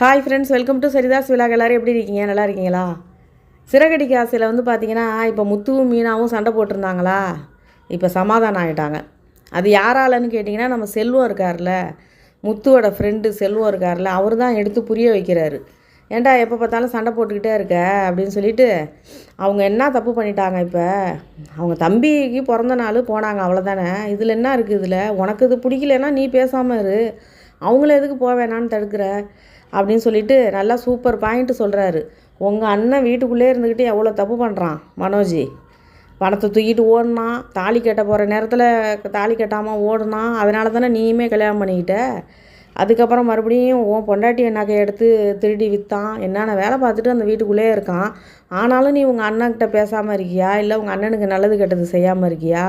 Hi friends welcome to Saritha's விழாக் எல்லோரும் எப்படி இருக்கீங்க? நல்லா இருக்கீங்களா? சிறகடிக்க ஆசையில் வந்து பார்த்தீங்கன்னா இப்போ முத்துவும் மீனாவும் சண்டை போட்டிருந்தாங்களா? இப்போ சமாதானம் ஆகிட்டாங்க அது யாராலன்னு கேட்டிங்கன்னா நம்ம செல்வம் இருக்கார்ல. முத்துவோட ஃப்ரெண்டு செல்வம் இருக்கார்ல. அவர் தான் எடுத்து புரிய வைக்கிறாரு. ஏன்டா எப்போ பார்த்தாலும் சண்டை போட்டுக்கிட்டே இருக்க? அப்படின்னு சொல்லிட்டு அவங்க என்ன தப்பு பண்ணிட்டாங்க இப்போ? அவங்க தம்பிக்கு பிறந்த நாள் போனாங்க அவ்வளோதானே இதில் என்ன இருக்குது இதில்? உனக்கு இது பிடிக்கலன்னா நீ பேசாமல் இரு. அவங்கள எதுக்கு போவேணான்னு தடுக்கிற? அப்படின்னு சொல்லிட்டு நல்லா சூப்பர் பாயிண்ட்டு சொல்கிறாரு உங்கள் அண்ணன் வீட்டுக்குள்ளே இருந்துக்கிட்டு எவ்வளோ தப்பு பண்ணுறான் மனோஜி? பணத்தை தூக்கிட்டு ஓடினான் தாலி கட்ட போகிற நேரத்தில் தாலி கட்டாமல் ஓடினான் அதனால தானே நீயுமே கல்யாணம் பண்ணிக்கிட்ட? அதுக்கப்புறம் மறுபடியும் உன் பொண்டாட்டி நகையை எடுத்து திருடி விற்றான் என்னென்ன வேலை பார்த்துட்டு அந்த வீட்டுக்குள்ளே இருக்கான்? ஆனாலும் நீ உங்கள் அண்ணன்கிட்ட பேசாமல் இருக்கியா? இல்லை உங்கள் அண்ணனுக்கு நல்லது கெட்டது செய்யாமல் இருக்கியா?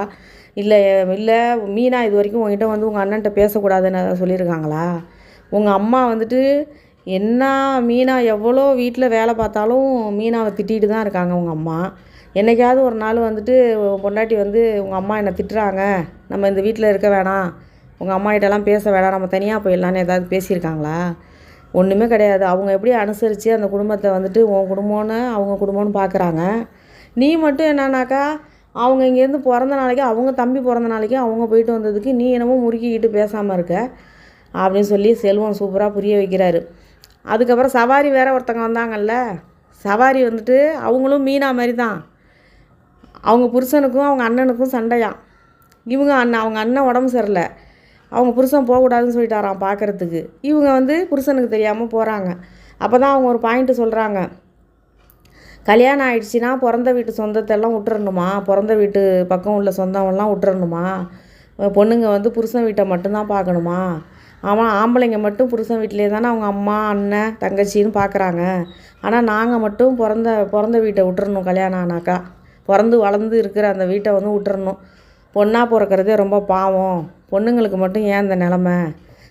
இல்லை இல்லை மீனா இது வரைக்கும் உங்ககிட்ட வந்து உங்கள் அண்ணன்கிட்ட பேசக்கூடாதுன்னு சொல்லியிருக்காங்களா? உங்கள் அம்மா வந்துட்டு என்ன மீனா எவ்வளோ வீட்டில் வேலை பார்த்தாலும் மீனாவை திட்டிகிட்டு தான் இருக்காங்க உங்கள் அம்மா. என்னைக்காவது ஒரு நாள் வந்துட்டு பொண்டாட்டி வந்து உங்கள் அம்மா என்னை திட்டுறாங்க. நம்ம இந்த வீட்டில் இருக்க வேணாம். உங்கள் அம்மாகிட்டலாம் பேச வேணாம். நம்ம தனியாக போயிடலான்னு ஏதாவது பேசியிருக்காங்களா? ஒன்றுமே கிடையாது. அவங்க எப்படி அனுசரித்து அந்த குடும்பத்தை வந்துட்டு உன் குடும்பம்னு அவங்க குடும்பம்னு பார்க்குறாங்க நீ மட்டும் என்னன்னாக்கா அவங்க இங்கேருந்து பிறந்த நாளைக்கு அவங்க தம்பி பிறந்த நாளைக்கு அவங்க போயிட்டு வந்ததுக்கு நீ என்னமோ முறுக்கிக்கிட்டு பேசாமல் இருக்க. அப்படின்னு சொல்லி செல்வம் சூப்பராக புரிய வைக்கிறாரு. அதுக்கப்புறம் சவாரி வேறு ஒருத்தங்க வந்தாங்கல்ல சவாரி வந்துட்டு அவங்களும் மீனா மாதிரி தான் அவங்க புருஷனுக்கும் அவங்க அண்ணனுக்கும் சண்டையாம். இவங்க அண்ணன் அவங்க அண்ணன் உடம்பு சரியில்லை. அவங்க புருஷன் போகக்கூடாதுன்னு சொல்லிட்டாராம் பார்க்குறதுக்கு இவங்க வந்து புருஷனுக்கு தெரியாமல் போகிறாங்க அப்போ தான் அவங்க ஒரு பாயிண்ட்டு சொல்கிறாங்க கல்யாணம் ஆயிடுச்சுன்னா பிறந்த வீட்டு சொந்தத்தெல்லாம் விட்டுறணுமா? பிறந்த வீட்டு பக்கம் உள்ள சொந்தம்லாம் விட்டுறணுமா? பொண்ணுங்க வந்து புருஷன் வீட்டை மட்டும்தான் பார்க்கணுமா? அவன் ஆம்பளைங்க மட்டும் புருஷன் வீட்டிலே தானே அவங்க அம்மா அண்ணன் தங்கச்சின்னு பார்க்குறாங்க ஆனால் நாங்கள் மட்டும் பிறந்த பிறந்த வீட்டை விட்டுறணும் கல்யாணம் ஆனாக்கா. பிறந்து வளர்ந்து இருக்கிற அந்த வீட்டை வந்து விட்டுறணும். பொண்ணாக பிறக்கிறதே ரொம்ப பாவம். பொண்ணுங்களுக்கு மட்டும் ஏன் இந்த நிலமை?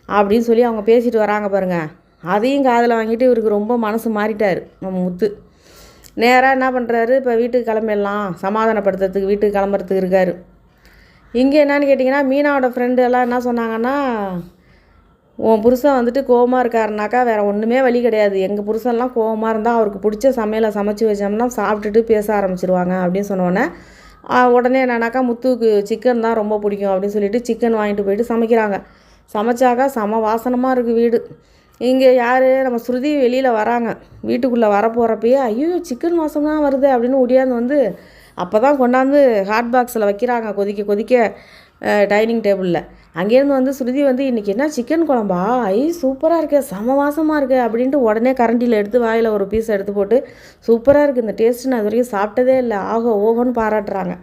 அப்படின்னு சொல்லி அவங்க பேசிட்டு வராங்க பாருங்கள் அதையும் காதில் வாங்கிட்டு இவருக்கு ரொம்ப மனசு மாறிட்டார் நம்ம முத்து. நேராக என்ன பண்ணுறாரு இப்போ வீட்டுக்கு கிளம்பிடலாம். சமாதானப்படுத்துறதுக்கு வீட்டுக்கு கிளம்புறதுக்கு இருக்கார். இங்கே என்னன்னு கேட்டிங்கன்னா மீனாவோட ஃப்ரெண்டு எல்லாம் என்ன சொன்னாங்கன்னா உன் புருஷன் வந்துட்டு கோவமாக இருக்காருனாக்கா வேறு ஒன்றுமே வழி கிடையாது. எங்கள் புருஷன்லாம் கோவமாக இருந்தால் அவருக்கு பிடிச்ச சமையலை சமைச்சு வச்சோம்னா சாப்பிட்டுட்டு பேச ஆரம்பிச்சிருவாங்க அப்படின்னு சொன்னோன்னே உடனே என்னன்னாக்கா முத்துவுக்கு சிக்கன் தான் ரொம்ப பிடிக்கும் அப்படின்னு சொல்லிட்டு சிக்கன் வாங்கிட்டு போயிட்டு சமைக்கிறாங்க. சமைச்சாக்கா செம வாசனமாக இருக்குது வீடு. இங்கே யார்? நம்ம ஸ்ருதி வெளியில் வராங்க. வீட்டுக்குள்ளே வரப்போகிறப்பயே ஐயோ சிக்கன் வாசம் தான் வருது அப்படின்னு ஒடியாந்து வந்து அப்போ தான் கொண்டாந்து ஹாட் பாக்ஸில் வைக்கிறாங்க. கொதிக்க கொதிக்க டைனிங் டேபிளில் அங்கேருந்து வந்து ஸ்ருதி வந்து இன்றைக்கி என்ன சிக்கன் குழம்பா? ஐ சூப்பராக இருக்கே சமவாசமாக வாசமாக அப்படின்ட்டு உடனே கரண்டியில் எடுத்து வாயில் ஒரு பீஸ் எடுத்து போட்டு சூப்பராக இருக்குது இந்த டேஸ்ட்டு நான் இது வரைக்கும் சாப்பிட்டதே இல்லை ஆகோ ஓஹோன்னு பாராட்டுறாங்க.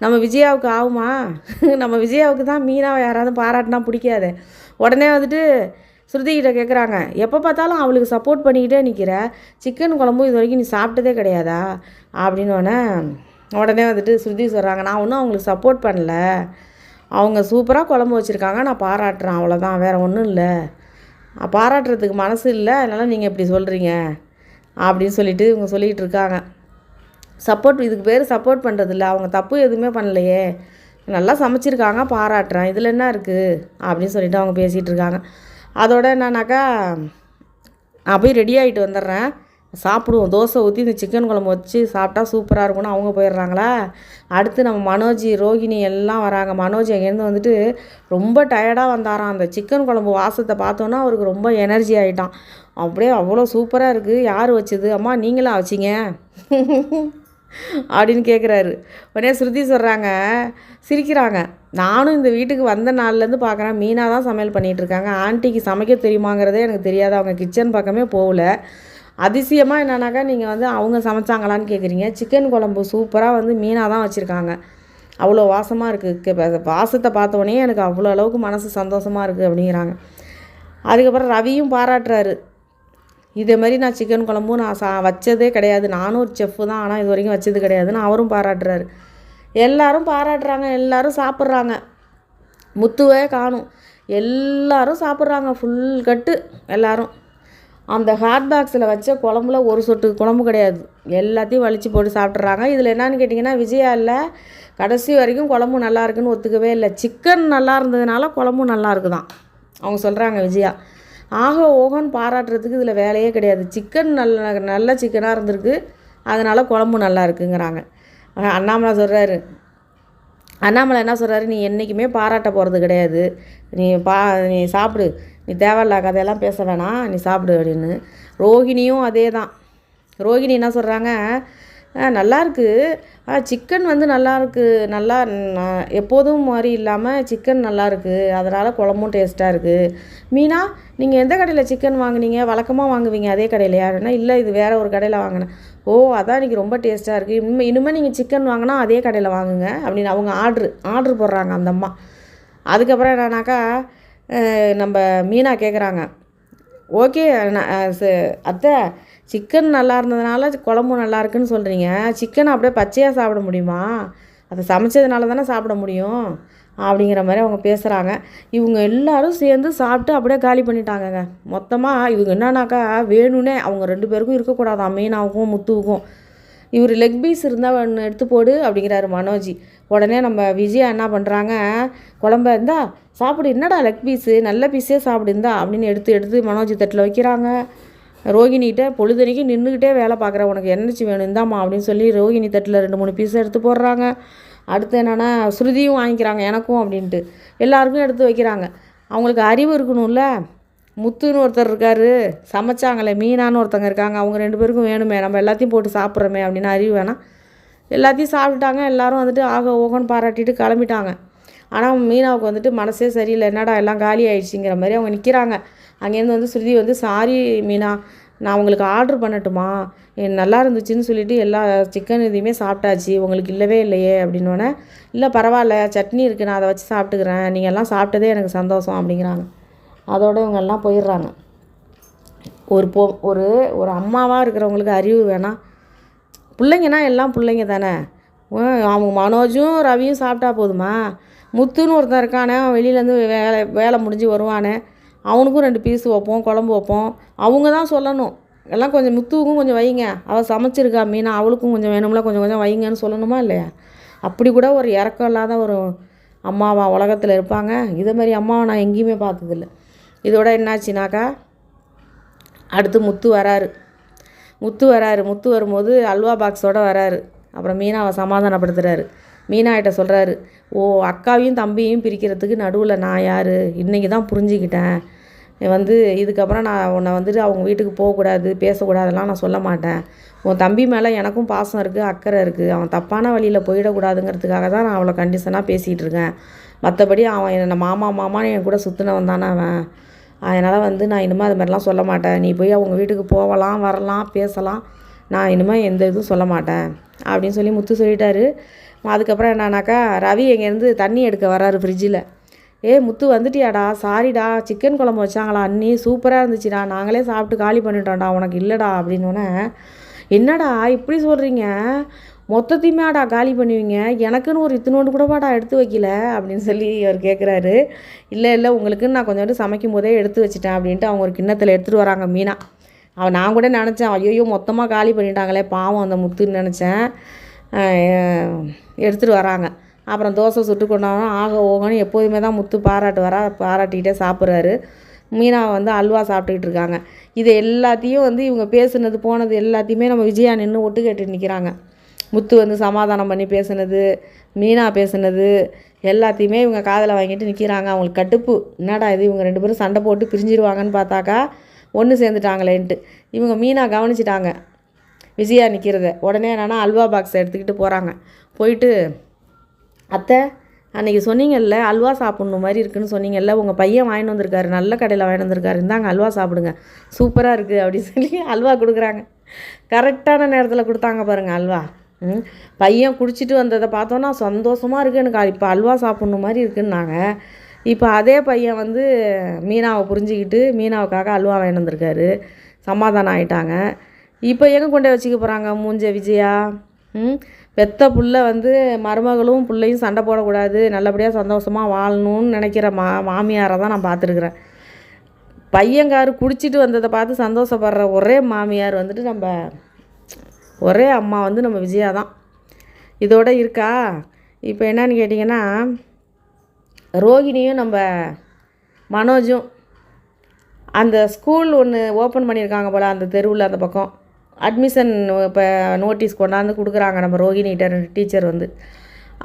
நம்ம விஜயாவுக்கு ஆகுமா? நம்ம விஜயாவுக்கு தான் மீனாவை யாராவது பாராட்டினா பிடிக்காது. உடனே வந்துட்டு ஸ்ருதிகிட்ட கேட்குறாங்க எப்போ பார்த்தாலும் அவளுக்கு சப்போர்ட் பண்ணிக்கிட்டே நிற்கிற சிக்கன் குழம்பும் இது வரைக்கும் நீ சாப்பிட்டதே கிடையாதா? அப்படின்னோடனே உடனே வந்துட்டு ஸ்ருதி சொல்கிறாங்க நான் ஒன்றும் அவங்களுக்கு சப்போர்ட் பண்ணல. அவங்க சூப்பராக குழம்பு வச்சுருக்காங்க. நான் பாராட்டுறேன். அவ்வளோதான் வேறு ஒன்றும் இல்லை. பாராட்டுறதுக்கு மனசு இல்லை. அதனால் நீங்கள் இப்படி சொல்கிறீங்க அப்படின்னு சொல்லிட்டு இவங்க சொல்லிகிட்டு இருக்காங்க. சப்போர்ட் இதுக்கு பேர் சப்போர்ட் பண்ணுறதில்ல அவங்க தப்பு எதுவுமே பண்ணலையே. நல்லா சமைச்சிருக்காங்க. பாராட்டுறேன். இதில் என்ன இருக்குது அப்படின்னு சொல்லிட்டு அவங்க பேசிகிட்டு இருக்காங்க. அதோட என்னன்னாக்கா நான் போய் ரெடி ஆகிட்டு வந்துடுறேன். சாப்பிடுவோம். தோசை ஊற்றி இந்த சிக்கன் குழம்பு வச்சு சாப்பிட்டா சூப்பராக இருக்கும்னு அவங்க போயிடுறாங்களா? அடுத்து நம்ம மனோஜ் ரோகிணி எல்லாம் வராங்க. மனோஜ் அங்கேருந்து வந்துட்டு ரொம்ப டயர்டாக வந்தாராம். அந்த சிக்கன் குழம்பு வாசத்தை பார்த்தோன்னா அவருக்கு ரொம்ப எனர்ஜி ஆகிட்டான் அப்படியே அவ்வளோ சூப்பராக இருக்குது யார் வச்சது? அம்மா நீங்களா வச்சிங்க? அப்படின்னு கேட்குறாரு உடனே ஸ்ருதி சொல்கிறாங்க சிரிக்கிறாங்க. நானும் இந்த வீட்டுக்கு வந்த நாள்லேருந்து பார்க்குறேன் மீனாக தான் சமையல் பண்ணிகிட்ருக்காங்க ஆண்டிக்கு சமைக்க தெரியுமாங்கிறதே எனக்கு தெரியாது. அவங்க கிச்சன் பக்கமே போகல. அதிசயமாக என்னன்னாக்கா நீங்கள் வந்து அவங்க சமைச்சாங்களான்னு கேட்குறீங்க சிக்கன் குழம்பு சூப்பராக வந்து மீனாக தான் வச்சுருக்காங்க. அவ்வளோ வாசமாக இருக்குது வாசத்தை பார்த்தோன்னே எனக்கு அவ்வளோ அளவுக்கு மனசு சந்தோஷமாக இருக்குது அப்படிங்கிறாங்க. அதுக்கப்புறம் ரவியும் பாராட்டுறாரு. இதே மாதிரி நான் சிக்கன் குழம்பும் நான் சா வச்சதே கிடையாது. நானும் ஒரு செஃப்பு தான். ஆனால் இது வரைக்கும் வச்சது கிடையாதுன்னு அவரும் பாராட்டுறாரு. எல்லாரும் பாராட்டுறாங்க. எல்லாரும் சாப்பிட்றாங்க. முத்துவே காணும். எல்லாரும் சாப்பிட்றாங்க. ஃபுல் கட்டு. எல்லாரும். அந்த ஹாட் பாக்ஸில் வச்ச குழம்புல ஒரு சொட்டு குழம்பு கிடையாது. எல்லாத்தையும் வலிச்சு போட்டு சாப்பிட்றாங்க இதில் என்னன்னு கேட்டிங்கன்னா விஜயா இல்லை. கடைசி வரைக்கும் குழம்பு நல்லா இருக்குன்னு ஒத்துக்கவே இல்லை. சிக்கன் நல்லா இருந்ததுனால குழம்பும் நல்லா இருக்குதான். அவங்க சொல்கிறாங்க விஜயா. ஆக ஓகோன்னு பாராட்டுறதுக்கு இதில் வேலையே கிடையாது. சிக்கன் நல்ல நல்ல சிக்கனாக இருந்திருக்கு. அதனால் குழம்பு நல்லா இருக்குங்கிறாங்க. அண்ணாமலை சொல்கிறாரு அண்ணாமலை என்ன சொல்கிறாரு நீ என்றைக்குமே பாராட்ட போகிறது கிடையாது. நீ பா நீ சாப்பிடு. நீ தேவையில்ல கதையெல்லாம் பேச வேணாம் நீ சாப்பிடு அப்படின்னு. ரோகிணியும் அதே தான் ரோகிணி என்ன சொல்கிறாங்க நல்லாயிருக்கு சிக்கன் வந்து நல்லாயிருக்கு நல்லா எப்போதும் மாதிரி இல்லாமல் சிக்கன் நல்லாயிருக்கு அதனால் குழம்பும் டேஸ்ட்டாக இருக்குது மீனா நீங்கள் எந்த கடையில் சிக்கன் வாங்குனீங்க? வழக்கமாக வாங்குவீங்க அதே கடையில் யாருன்னா இல்லை இது வேறு ஒரு கடையில் வாங்கினேன். ஓ அதான் இன்றைக்கி ரொம்ப டேஸ்ட்டாக இருக்குது இனிமே இனிமேல் நீங்கள் சிக்கன் வாங்கினா அதே கடையில் வாங்குங்க. அப்படின்னு அவங்க ஆர்ட்ரு ஆர்ட்ரு போடுறாங்க அந்த அம்மா. அதுக்கப்புறம் என்னன்னாக்கா நம்ம மீனா கேட்குறாங்க ஓகே நான் ச- அத்தை சிக்கன் நல்லா இருந்ததுனால குழம்பு நல்லா இருக்குன்னு சொல்கிறீங்க சிக்கன் அப்படியே பச்சையாக சாப்பிட முடியுமா? அதை சமைச்சதுனால தானே சாப்பிட முடியும்? அப்படிங்கிற மாதிரி அவங்க பேசுகிறாங்க இவங்க எல்லாரும் சேர்ந்து சாப்பிட்டு அப்படியே காலி பண்ணிட்டாங்கங்க. மொத்தமாக இவங்க என்னன்னாக்கா வேணும்னே அவங்க ரெண்டு பேருக்கும் இருக்கக்கூடாதான். மீனாவுக்கும் முத்துவுக்கும். இவர் லெக் பீஸ் இருந்தால் ஒன்று எடுத்து போடு அப்படிங்கிறாரு மனோஜி. உடனே நம்ம விஜயா என்ன பண்ணுறாங்க குழம்ப இருந்தா சாப்பிடு என்னடா லெக் பீஸு நல்ல பீஸே சாப்பிடுந்தா அப்படின்னு எடுத்து எடுத்து மனோஜி தட்டில் வைக்கிறாங்க. ரோகிணிகிட்ட பொழுதுனைக்கு நின்றுக்கிட்டே வேலை பார்க்குற உனக்கு என்னச்சு வேணும் இந்தாம்மா அப்படின்னு சொல்லி ரோகிணி தட்டில் ரெண்டு மூணு பீஸ் எடுத்து போடுறாங்க. அடுத்து என்னென்னா ஸ்ருதியும் வாங்கிக்கிறாங்க எனக்கும் அப்படின்ட்டு. எல்லாருக்கும் எடுத்து வைக்கிறாங்க. அவங்களுக்கு அறிவு இருக்கணும்ல. முத்துன்னு ஒருத்தர் இருக்கார். சமைச்சாங்களே மீனான்னு ஒருத்தங்க இருக்காங்க. அவங்க ரெண்டு பேருக்கும் வேணுமே. நம்ம எல்லாத்தையும் போட்டு சாப்பிட்றோமே அப்படின்னு அறிவு வேணாம். எல்லாத்தையும் சாப்பிட்டுட்டாங்க. எல்லாரும் வந்துட்டு ஆக ஓகோன்னு பாராட்டிட்டு கிளம்பிட்டாங்க. ஆனால் மீனாவுக்கு வந்துட்டு மனசே சரியில்லை. என்னடா எல்லாம் காலி ஆயிடுச்சுங்கிற மாதிரி அவங்க நிற்கிறாங்க அங்கேருந்து வந்து ஸ்ருதி வந்து சாரி மீனா நான் உங்களுக்கு ஆர்டர் பண்ணட்டுமா? நல்லா இருந்துச்சுன்னு சொல்லிட்டு எல்லா சிக்கன் இதையுமே சாப்பிட்டாச்சு. உங்களுக்கு இல்லவே இல்லையே அப்படின்னோடனே இல்லை பரவாயில்ல. சட்னி இருக்குது நான் அதை வச்சு சாப்பிட்டுக்கிறேன். நீங்கள் எல்லாம் சாப்பிட்டதே எனக்கு சந்தோஷம் அப்படிங்கிறாங்க. அதோடு இவங்கெல்லாம் போயிடுறாங்க. ஒரு பொ ஒரு ஒரு அம்மாவாக இருக்கிறவங்களுக்கு அறிவு வேணாம் பிள்ளைங்கன்னா எல்லாம் பிள்ளைங்க தானே? அவங்க மனோஜும் ரவியும் சாப்பிட்டா போதுமா? முத்துன்னு ஒருத்தன் இருக்கானே அவன் வெளியிலேருந்து வேலை வேலை முடிஞ்சு வருவானே. அவனுக்கும் ரெண்டு பீஸ் வைப்போம் குழம்பு வைப்போம். அவங்க தான் சொல்லணும். எல்லாம் கொஞ்சம் முத்துவுக்கும் கொஞ்சம் வைங்க. அவள் சமைச்சிருக்கா மீனா அவளுக்கும் கொஞ்சம் வேணும்ல கொஞ்சம் கொஞ்சம் வைங்கன்னு சொல்லணுமா இல்லையா? அப்படி கூட ஒரு இறக்கம் இல்லாத ஒரு அம்மாவா உலகத்தில் இருப்பாங்க. இதே மாதிரி அம்மாவை நான் எங்கேயுமே பார்த்ததில்ல. இதோட என்னாச்சுனாக்கா அடுத்து முத்து வராரு. முத்து வராரு. முத்து வரும்போது அல்வா பாக்ஸோட வராரு. அப்புறம் மீனாவை சமாதானப்படுத்துகிறாரு மீனாகிட்ட சொல்கிறாரு ஓ அக்காவையும் தம்பியும் பிரிக்கிறதுக்கு நடுவில் நான் யார்? இன்றைக்கி தான் புரிஞ்சுக்கிட்டேன். வந்து இதுக்கப்புறம் நான் உன்னை வந்துட்டு அவங்க வீட்டுக்கு போகக்கூடாது பேசக்கூடாதெல்லாம் நான் சொல்ல மாட்டேன். உன் தம்பி மேலே எனக்கும் பாசம் இருக்குது அக்கறை இருக்குது அவன் தப்பான வழியில் போயிடக்கூடாதுங்கிறதுக்காக தான் நான் அவளை கண்டிஷனாக பேசிகிட்டு இருக்கேன். மற்றபடி அவன் என்னை மாமா மாமான்னு என் கூட சுற்றினவன் தானே அவன். அதனால் வந்து நான் இனிமேல் அது மாதிரிலாம் சொல்ல மாட்டேன். நீ போய் அவங்க வீட்டுக்கு போகலாம் வரலாம் பேசலாம். நான் இனிமேல் எந்த இதுவும் சொல்ல மாட்டேன். அப்படின்னு சொல்லி முத்து சொல்லிட்டாரு. அதுக்கப்புறம் என்னன்னாக்கா ரவி எங்கேருந்து தண்ணி எடுக்க வராரு ஃப்ரிட்ஜில் ஏ முத்து வந்துட்டியாடா? சாரிடா. சிக்கன் குழம்பு வச்சாங்களா அண்ணி? சூப்பராக இருந்துச்சுடா. நாங்களே சாப்பிட்டு காலி பண்ணிட்டோம்டா. உனக்கு இல்லைடா. அப்படின்னோடனே என்னடா இப்படி சொல்கிறீங்க மொத்தத்தையுமேடா காலி பண்ணுவீங்க. எனக்குன்னு ஒரு இத்தினோண்டு கூடவாடா எடுத்து வைக்கல அப்படின்னு சொல்லி அவர் கேட்குறாரு இல்லை இல்லை உங்களுக்குன்னு நான் கொஞ்சோண்டு சமைக்கும் போதே எடுத்து வச்சிட்டேன் அப்படின்ட்டு அவங்க ஒரு கிண்ணத்தில் எடுத்துகிட்டு வராங்க மீனா. அவன் நான் கூட நினச்சேன் ஐயோ மொத்தமாக காலி பண்ணிட்டாங்களே பாவம் அந்த முத்துன்னு நினச்சேன். எடுத்துகிட்டு வராங்க. அப்புறம் தோசை சுட்டு கொண்டாலும் ஆக ஓகன்னு எப்போதுமே தான் முத்து பாராட்டு வரா பாராட்டிக்கிட்டே சாப்பிட்றாரு. மீனா வந்து அல்வா சாப்பிட்டுக்கிட்டு இருக்காங்க. இது எல்லாத்தையும் வந்து இவங்க பேசுனது போனது எல்லாத்தையுமே நம்ம விஜயா நின்று ஒட்டு கேட்டு நிற்கிறாங்க முத்து வந்து சமாதானம் பண்ணி பேசுனது மீனா பேசுனது எல்லாத்தையுமே இவங்க காதில் வாங்கிட்டு நிற்கிறாங்க அவங்களுக்கு கட்டுப்பு என்னடா இது? இவங்க ரெண்டு பேரும் சண்டை போட்டு பிரிஞ்சிருவாங்கன்னு பார்த்தாக்கா ஒன்று சேர்ந்துட்டாங்களேன்ட்டு. இவங்க மீனா கவனிச்சிட்டாங்க. விஜயா நிற்கிறத உடனே என்னென்னா அல்வா பாக்ஸை எடுத்துக்கிட்டு போகிறாங்க போயிட்டு அத்தை அன்றைக்கி சொன்னீங்கல்ல அல்வா சாப்பிட்ணும் மாதிரி இருக்குன்னு சொன்னீங்கல்ல உங்கள் பையன் வாங்கிட்டு வந்திருக்காரு நல்ல கடையில் வாங்கிட்டு வந்திருக்காரு இந்தாங்க அல்வா சாப்பிடுங்க. சூப்பராக இருக்குது அப்படின்னு சொல்லி அல்வா கொடுக்குறாங்க. கரெக்டான நேரத்தில் கொடுத்தாங்க பாருங்கள் அல்வா. ம் பையன் குடிச்சிட்டு வந்ததை பார்த்தோன்னா சந்தோஷமாக இருக்குது எனக்கு. இப்போ அல்வா சாப்பிட்ணும் மாதிரி இருக்குன்னாங்க. இப்போ அதே பையன் வந்து மீனாவை புரிஞ்சுக்கிட்டு மீனாவுக்காக அல்வா வாங்கிட்டு வந்திருக்காரு. சமாதானம் ஆயிட்டாங்க. இப்போ எங்கே கொண்டே வச்சுக்க போகிறாங்க மூஞ்ச விஜயா? ம் பெத்த புள்ள வந்து மருமகளும் பிள்ளையும் சண்டை போடக்கூடாது நல்லபடியாக சந்தோஷமாக வாழணும்னு நினைக்கிற மா மாமியாரை தான் நான் பார்த்துருக்குறேன். பையங்காரு குடிச்சிட்டு வந்ததை பார்த்து சந்தோஷப்படுற ஒரே மாமியார் வந்துட்டு நம்ம ஒரே அம்மா வந்து நம்ம விஜயா தான். இதோட இருக்கா? இப்போ என்னன்னு கேட்டிங்கன்னா ரோகிணியும் நம்ம மனோஜும் அந்த ஸ்கூல் ஒன்று ஓப்பன் பண்ணியிருக்காங்க போல் அந்த தெருவில் அந்த பக்கம். அட்மிஷன் இப்போ நோட்டீஸ் கொண்டாந்து கொடுக்குறாங்க நம்ம ரோஹிணிகிட்ட ரெண்டு டீச்சர் வந்து.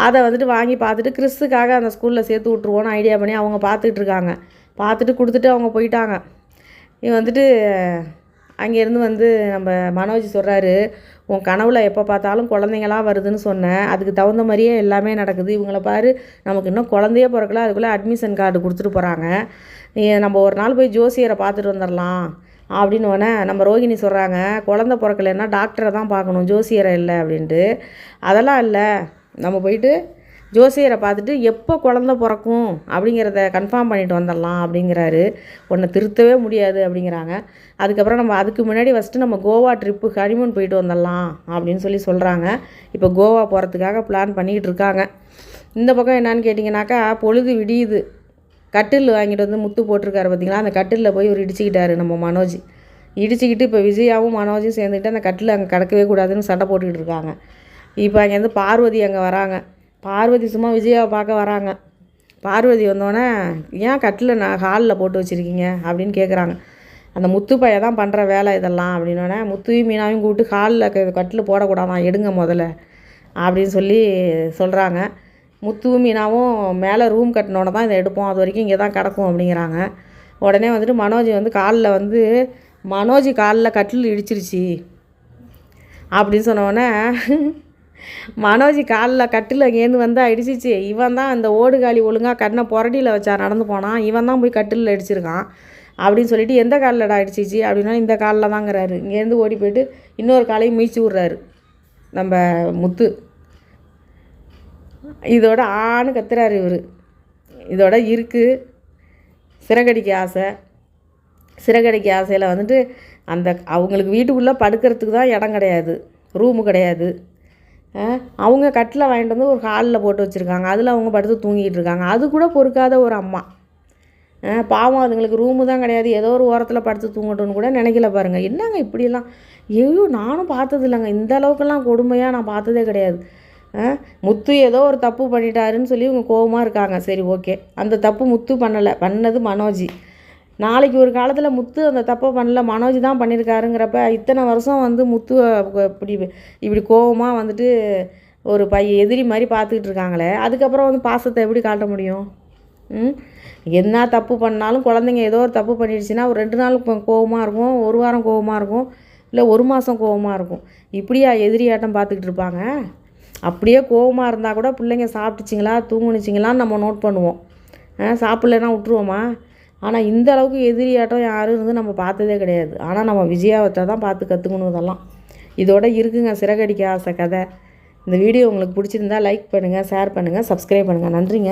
அதை வந்துட்டு வாங்கி பார்த்துட்டு கிறிஸ்துக்காக அந்த ஸ்கூலில் சேர்த்து விட்ருவோன்னு ஐடியா பண்ணி அவங்க பார்த்துட்டு இருக்காங்க. பார்த்துட்டு கொடுத்துட்டு அவங்க போயிட்டாங்க. இவன் வந்துட்டு அங்கேருந்து வந்து நம்ம மனோஜ் சொல்கிறாரு உன் கனவுல எப்போ பார்த்தாலும் குழந்தைங்களாம் வருதுன்னு சொன்னேன். அதுக்கு தகுந்த மாதிரியே எல்லாமே நடக்குது. இவங்கள பாரு நமக்கு இன்னும் குழந்தையே பிறக்கல. அதுக்குள்ளே அட்மிஷன் கார்டு கொடுத்துட்டு போகிறாங்க நம்ம ஒரு நாள் போய் ஜோசியரை பார்த்துட்டு வந்துடலாம் அப்படின்னு உடனே நம்ம ரோகிணி சொல்கிறாங்க குழந்த பிறக்கலைன்னா டாக்டரை தான் பார்க்கணும் ஜோசியரை இல்லை அப்படின்ட்டு. அதெல்லாம் இல்லை. நம்ம போயிட்டு ஜோசியரை பார்த்துட்டு எப்போ குழந்த பிறக்கும் அப்படிங்கிறத கன்ஃபார்ம் பண்ணிட்டு வந்துடலாம் அப்படிங்கிறாரு. உன்னை திருத்தவே முடியாது அப்படிங்கிறாங்க. அதுக்கப்புறம் நம்ம அதுக்கு முன்னாடி ஃபஸ்ட்டு நம்ம கோவா ட்ரிப்பு ஹனிமூன் போயிட்டு வந்துடலாம் அப்படின்னு சொல்லி சொல்கிறாங்க இப்போ கோவா போகிறதுக்காக பிளான் பண்ணிக்கிட்டு இருக்காங்க. இந்த பக்கம் என்னான்னு கேட்டிங்கனாக்கா பொழுது விடியுது. கட்டில் வாங்கிட்டு வந்து முத்து போட்டிருக்காரு பார்த்தீங்களா? அந்த கட்டிலில் போய் ஒரு இடிச்சுக்கிட்டாரு நம்ம மனோஜ். இடிச்சுக்கிட்டு இப்போ விஜயாவும் மனோஜும் சேர்ந்துக்கிட்டு அந்த கட்டில் அங்கே கிடக்கவே கூடாதுன்னு சண்டை போட்டுக்கிட்டு இருக்காங்க. இப்போ அங்கேருந்து பார்வதி அங்கே வராங்க. பார்வதி சும்மா விஜயாவை பார்க்க வராங்க. பார்வதி வந்தோடனே ஏன் கட்டில் நான் ஹாலில் போட்டு வச்சுருக்கீங்க? அப்படின்னு கேட்குறாங்க அந்த முத்து பையன் தான் பண்ணுற வேலை இதெல்லாம் அப்படின்னோடனே முத்துவையும் மீனாவையும் கூப்பிட்டு ஹாலில் கட்டில் போடக்கூடாதான் எடுங்க முதல்ல அப்படின்னு சொல்லி சொல்கிறாங்க முத்துவும் மீனாவும் மேலே ரூம் கட்டினோட தான் இதை எடுப்போம். அது வரைக்கும் இங்கே தான் கிடக்கும் அப்படிங்கிறாங்க. உடனே வந்துட்டு மனோஜ் வந்து காலில் வந்து மனோஜ் காலில் கட்டில் இடிச்சிருச்சு. அப்படின்னு சொன்னோடனே மனோஜ் காலில் கட்டில் அங்கேருந்து வந்து அடிச்சிச்சு இவன் தான் அந்த ஓடுகாலி ஒழுங்காக கண்ணை புரடியில் வச்சா நடந்து போனான். இவன் தான் போய் கட்டிலில் அடிச்சிருக்கான். அப்படின்னு சொல்லிட்டு எந்த காலில்டா அடிச்சிச்சு அப்படின்னா இந்த காலில் தாங்கிறாரு இங்கேருந்து ஓடி போயிட்டு இன்னொரு காலையும் மீச்சு விட்றாரு நம்ம முத்து. இதோட ஆணு கத்துறாரு இவர். இதோட இருக்குது சிறகடிக்க ஆசை. சிறகடிக்க ஆசையில் வந்துட்டு அந்த அவங்களுக்கு வீட்டுக்குள்ளே படுக்கிறதுக்கு தான் இடம் கிடையாது. ரூமு கிடையாது. அவங்க கட்டில் வாங்கிட்டு வந்து ஒரு ஹாலில் போட்டு வச்சுருக்காங்க. அதில் அவங்க படுத்து தூங்கிட்டு இருக்காங்க. அது கூட பொறுக்காத ஒரு அம்மா. பாவம் அதுங்களுக்கு ரூமு தான் கிடையாது. ஏதோ ஒரு ஓரத்தில் படுத்து தூங்கட்டும்னு கூட நினைக்கல பாருங்கள் என்னங்க இப்படிலாம் ஐயோ நானும் பார்த்தது இல்லைங்க இந்த அளவுக்கெல்லாம் கொடுமையாக நான் பார்த்ததே கிடையாது. முத்து ஏதோ ஒரு தப்பு பண்ணிட்டாருன்னு சொல்லி இவங்க கோவமாக இருக்காங்க. சரி ஓகே. அந்த தப்பு முத்து பண்ணலை. பண்ணது மனோஜி. நாளைக்கு ஒரு காலத்தில் முத்து அந்த தப்பை பண்ணல. மனோஜ் தான் பண்ணியிருக்காருங்கிறப்ப இத்தனை வருஷம் வந்து முத்து இப்படி இப்படி கோவமாக வந்துட்டு ஒரு பைய எதிரி மாதிரி பார்த்துக்கிட்டு இருக்காங்களே. அதுக்கப்புறம் வந்து பாசத்தை எப்படி காட்ட முடியும்? ம்? என்ன தப்பு பண்ணாலும் குழந்தைங்க ஏதோ ஒரு தப்பு பண்ணிடுச்சுன்னா ஒரு ரெண்டு நாள் கோபமாக கோவமாக இருக்கும். ஒரு வாரம் கோவமாக இருக்கும். இல்லை ஒரு மாதம் கோவமாக இருக்கும். இப்படியா எதிரியாட்டம் பார்த்துக்கிட்டு இருப்பாங்க? அப்படியே கோவமாக இருந்தால் கூட பிள்ளைங்க சாப்பிட்டுச்சிங்களா தூங்குனுச்சிங்களான்னு நம்ம நோட் பண்ணுவோம். ஆ சாப்பிட்லன்னா விட்டுருவோமா? ஆனால் இந்த அளவுக்கு எதிரியாட்டம் யாரும் இருந்து நம்ம பார்த்ததே கிடையாது. ஆனால் நம்ம விஜயாவத்தை தான் பார்த்து கற்றுக்கணும் இதெல்லாம். இதோட இருக்குங்க சிறகடிக்க ஆசை கதை. இந்த வீடியோ உங்களுக்கு பிடிச்சிருந்தா லைக் பண்ணுங்கள் ஷேர் பண்ணுங்கள் சப்ஸ்கிரைப் பண்ணுங்கள் நன்றிங்க.